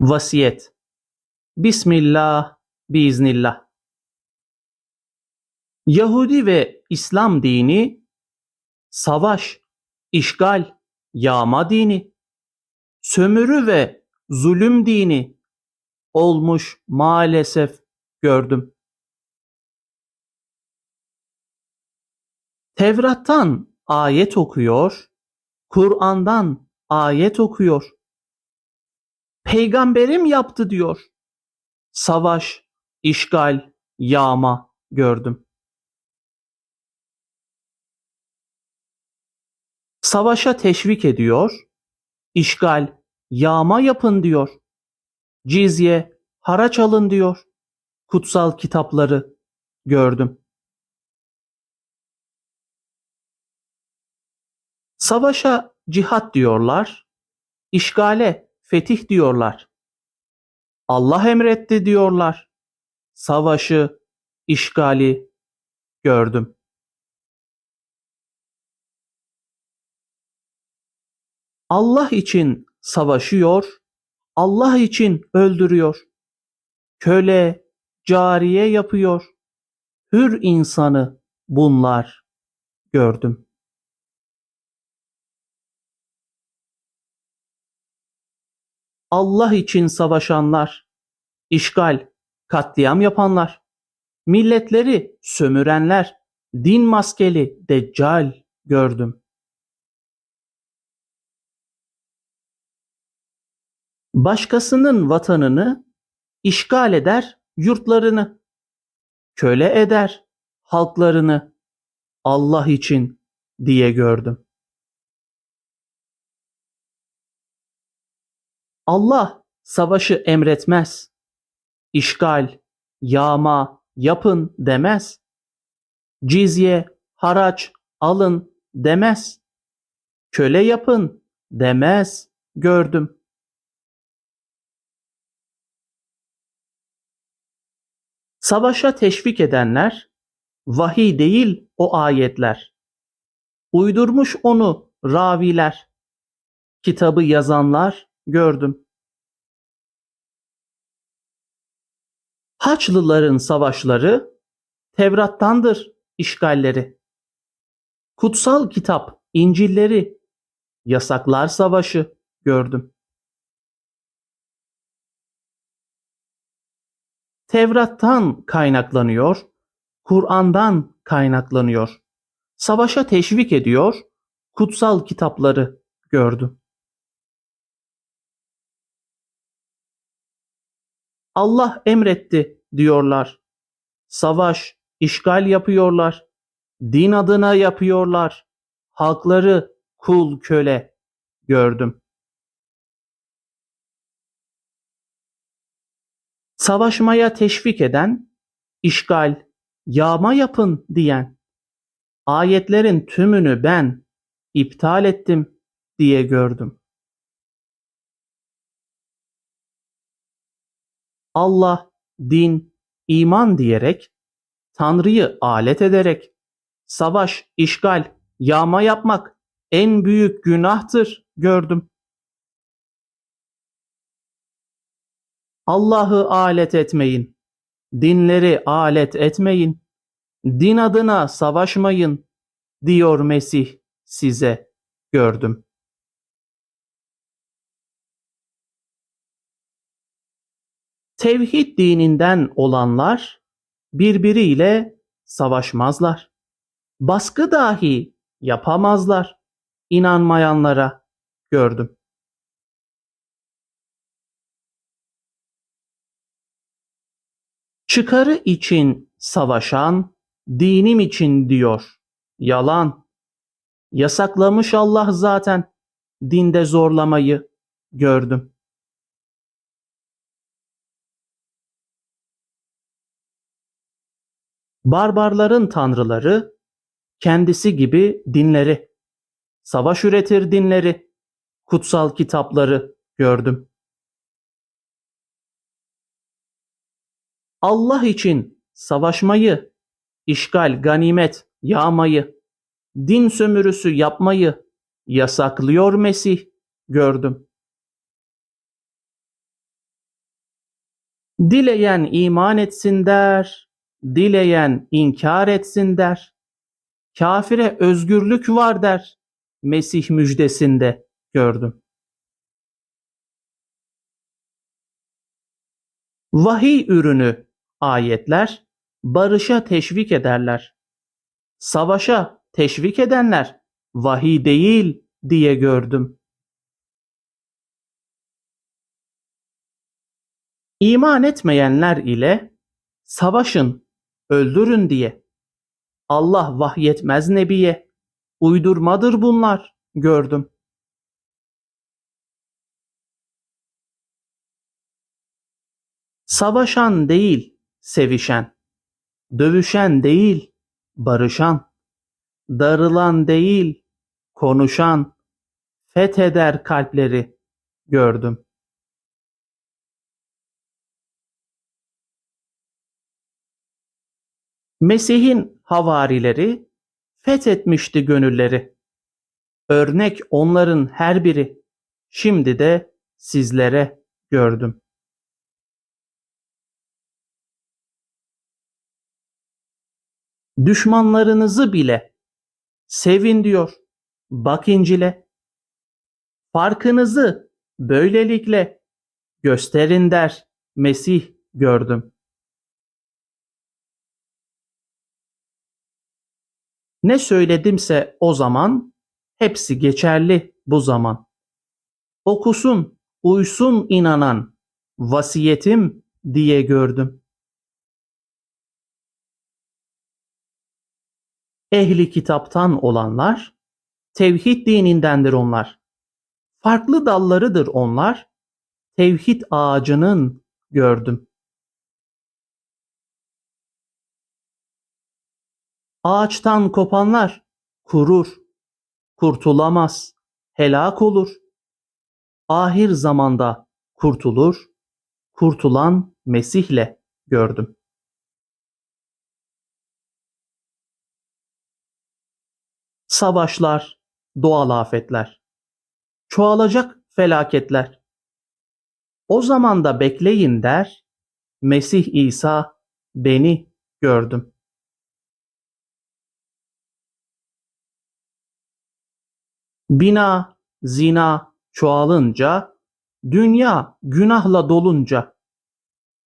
Vasiyet Bismillah, biiznillah. Yahudi ve İslam dini, savaş, işgal, yağma dini, sömürü ve zulüm dini olmuş maalesef gördüm. Tevrat'tan ayet okuyor, Kur'an'dan ayet okuyor. Peygamberim yaptı diyor. Savaş, işgal, yağma gördüm. Savaşa teşvik ediyor, işgal, yağma yapın diyor. Cizye, haraç alın diyor. Kutsal kitapları gördüm. Savaşa cihat diyorlar, işgale fetih diyorlar. Allah emretti diyorlar. Savaşı, işgali gördüm. Allah için savaşıyor, Allah için öldürüyor. Köle, cariye yapıyor. Hür insanı bunlar gördüm. Allah için savaşanlar, işgal, katliam yapanlar, milletleri sömürenler, din maskeli deccal gördüm. Başkasının vatanını işgal eder yurtlarını, köle eder halklarını Allah için diye gördüm. Allah savaşı emretmez. İşgal, yağma yapın demez. Cizye, haraç alın demez. Köle yapın demez gördüm. Savaşa teşvik edenler vahiy değil o ayetler. Uydurmuş onu raviler. Kitabı yazanlar gördüm. Haçlıların savaşları Tevrat'tandır işgalleri. Kutsal kitap, İncilleri, yasaklar savaşı gördüm. Tevrat'tan kaynaklanıyor, Kur'an'dan kaynaklanıyor. Savaşa teşvik ediyor, kutsal kitapları gördüm. Allah emretti diyorlar. Savaş, işgal yapıyorlar. Din adına yapıyorlar. Halkları kul köle gördüm. Savaşmaya teşvik eden, işgal, yağma yapın diyen, ayetlerin tümünü ben iptal ettim diye gördüm. Allah, din, iman diyerek, Tanrı'yı alet ederek, savaş, işgal, yağma yapmak en büyük günahtır gördüm. Allah'ı alet etmeyin. Dinleri alet etmeyin. Din adına savaşmayın diyor Mesih size gördüm. Tevhid dininden olanlar birbiriyle savaşmazlar. Baskı dahi yapamazlar inanmayanlara gördüm. Çıkarı için savaşan dinim için diyor. Yalan. Yasaklamış Allah zaten dinde zorlamayı gördüm. Barbarların tanrıları kendisi gibi dinleri, savaş üretir dinleri, kutsal kitapları gördüm. Allah için savaşmayı, işgal, ganimet, yağmayı, din sömürüsü yapmayı yasaklıyor Mesih gördüm. Dileyen iman etsin der, dileyen inkar etsin der. Kafire özgürlük var der. Mesih müjdesinde gördüm. Vahiy ürünü ayetler barışa teşvik ederler. Savaşa teşvik edenler vahiy değil diye gördüm. İman etmeyenler ile savaşın, öldürün diye. Allah vahyetmez nebiye. Uydurmadır bunlar gördüm. Savaşan değil, sevişen. Dövüşen değil, barışan. Darılan değil, konuşan. Fetheder kalpleri gördüm. Mesih'in havarileri fethetmişti gönülleri. Örnek onların her biri. Şimdi de sizlere gördüm. Düşmanlarınızı bile sevin diyor. Bak İncil'e. Farkınızı böylelikle gösterin der Mesih gördüm. Ne söyledimse o zaman hepsi geçerli bu zaman. Okusun, uysun inanan vasiyetim diye gördüm. Ehli kitaptan olanlar tevhid dinindendir onlar. Farklı dallarıdır onlar. Tevhid ağacının gördüm. Ağaçtan kopanlar kurur, kurtulamaz, helak olur. Ahir zamanda kurtulur, kurtulan Mesih'le gördüm. Savaşlar, doğal afetler, çoğalacak felaketler. O zaman da bekleyin der, Mesih İsa beni gördüm. Bina, zina çoğalınca, dünya günahla dolunca,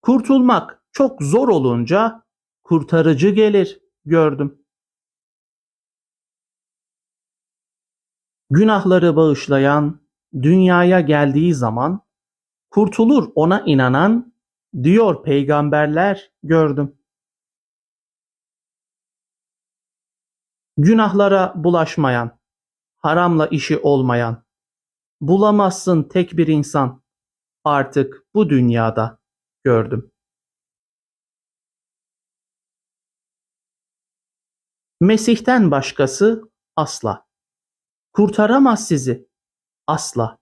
kurtulmak çok zor olunca kurtarıcı gelir gördüm. Günahları bağışlayan dünyaya geldiği zaman kurtulur ona inanan diyor peygamberler gördüm. Günahlara bulaşmayan, haramla işi olmayan, bulamazsın tek bir insan artık bu dünyada gördüm. Mesih'ten başkası asla. Kurtaramaz sizi asla.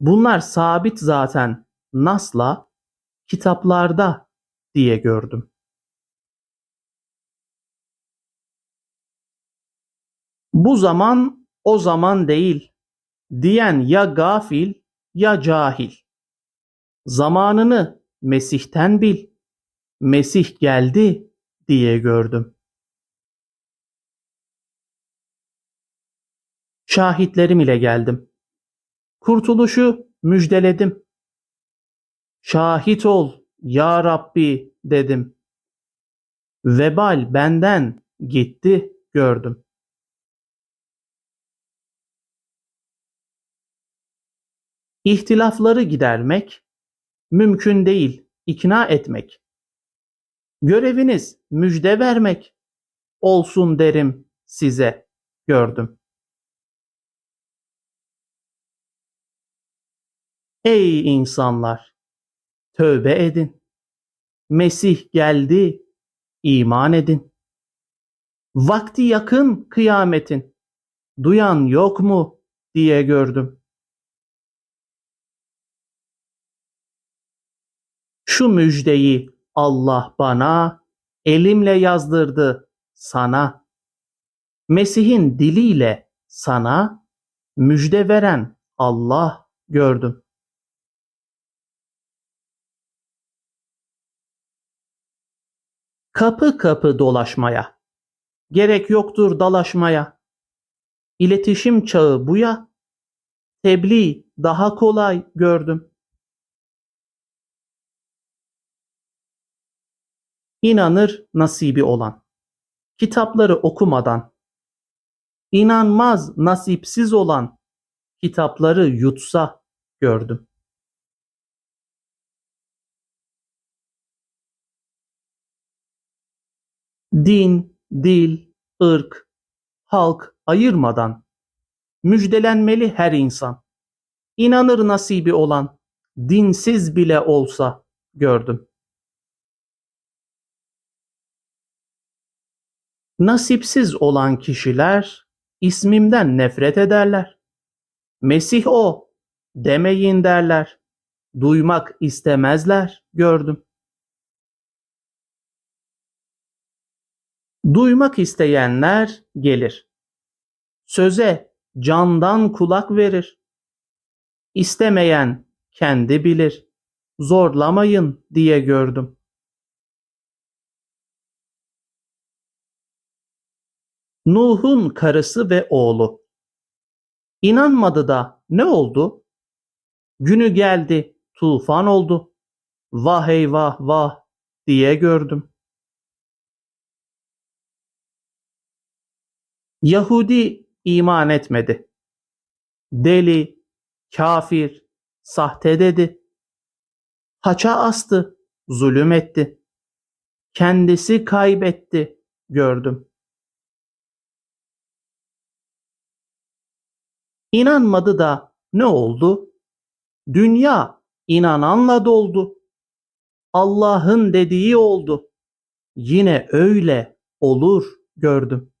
Bunlar sabit zaten nasla kitaplarda diye gördüm. Bu zaman o zaman değil diyen ya gafil ya cahil. Zamanını Mesih'ten bil. Mesih geldi diye gördüm. Şahitlerim ile geldim. Kurtuluşu müjdeledim. Şahit ol ya Rabbi dedim. Vebal benden gitti gördüm. İhtilafları gidermek mümkün değil, ikna etmek. Göreviniz müjde vermek olsun derim size gördüm. Ey insanlar! Tövbe edin. Mesih geldi, iman edin. Vakti yakın kıyametin. Duyan yok mu diye gördüm. Şu müjdeyi Allah bana elimle yazdırdı sana. Mesih'in diliyle sana müjde veren Allah gördüm. Kapı kapı dolaşmaya. Gerek yoktur dalaşmaya. İletişim çağı bu ya. Tebliğ daha kolay gördüm. İnanır nasibi olan. Kitapları okumadan. İnanmaz nasipsiz olan. Kitapları yutsa gördüm. Din, dil, ırk, halk ayırmadan müjdelenmeli her insan. İnanır nasibi olan, dinsiz bile olsa gördüm. Nasipsiz olan kişiler ismimden nefret ederler. Mesih o demeyin derler. Duymak istemezler gördüm. Duymak isteyenler gelir. Söze candan kulak verir. İstemeyen kendi bilir. Zorlamayın diye gördüm. Nuh'un karısı ve oğlu. İnanmadı da ne oldu? Günü geldi, tufan oldu. Vah eyvah vah diye gördüm. Yahudi iman etmedi. Deli, kafir, sahte dedi. Haça astı, zulüm etti. Kendisi kaybetti, gördüm. İnanmadı da ne oldu? Dünya inananla doldu. Allah'ın dediği oldu. Yine öyle olur gördüm.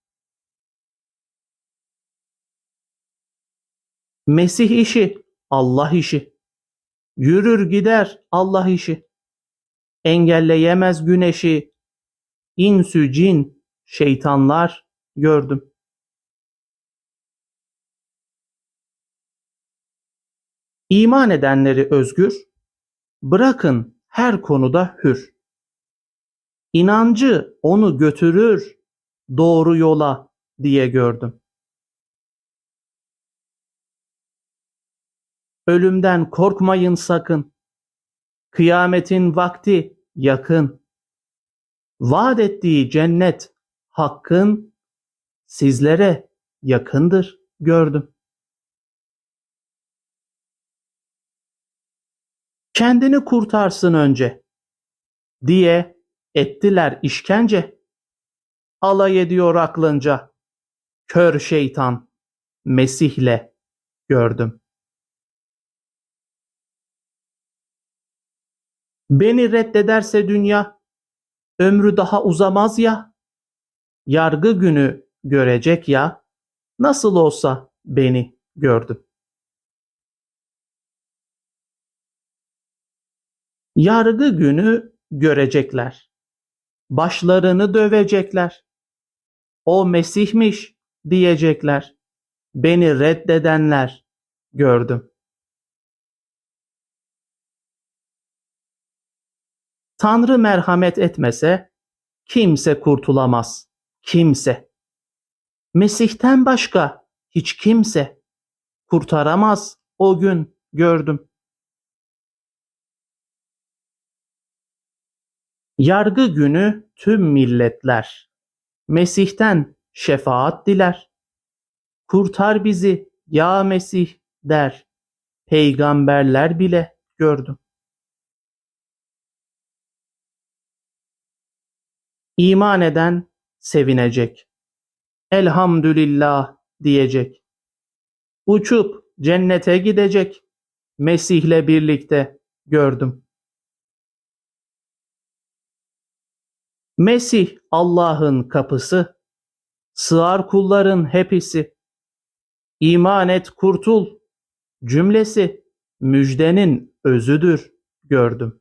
Mesih işi Allah işi. Yürür gider Allah işi. Engelleyemez güneşi. İnsü cin şeytanlar gördüm. İman edenleri özgür, bırakın her konuda hür. İnancı onu götürür doğru yola diye gördüm. Ölümden korkmayın sakın. Kıyametin vakti yakın. Vaat ettiği cennet hakkın sizlere yakındır gördüm. Kendini kurtarsın önce diye ettiler işkence. Alay ediyor aklınca. Kör şeytan Mesih'le gördüm. Beni reddederse dünya, ömrü daha uzamaz ya. Yargı günü görecek ya, nasıl olsa beni gördü. Yargı günü görecekler. Başlarını dövecekler. O Mesih'miş diyecekler. Beni reddedenler gördüm. Tanrı merhamet etmese kimse kurtulamaz. Kimse. Mesih'ten başka hiç kimse kurtaramaz o gün gördüm. Yargı günü tüm milletler Mesih'ten şefaat diler. Kurtar bizi ya Mesih der. Peygamberler bile gördüm. İman eden sevinecek. Elhamdülillah diyecek. Uçup cennete gidecek. Mesih'le birlikte gördüm. Mesih Allah'ın kapısı, sığar kulların hepsi. İman et kurtul cümlesi müjdenin özüdür gördüm.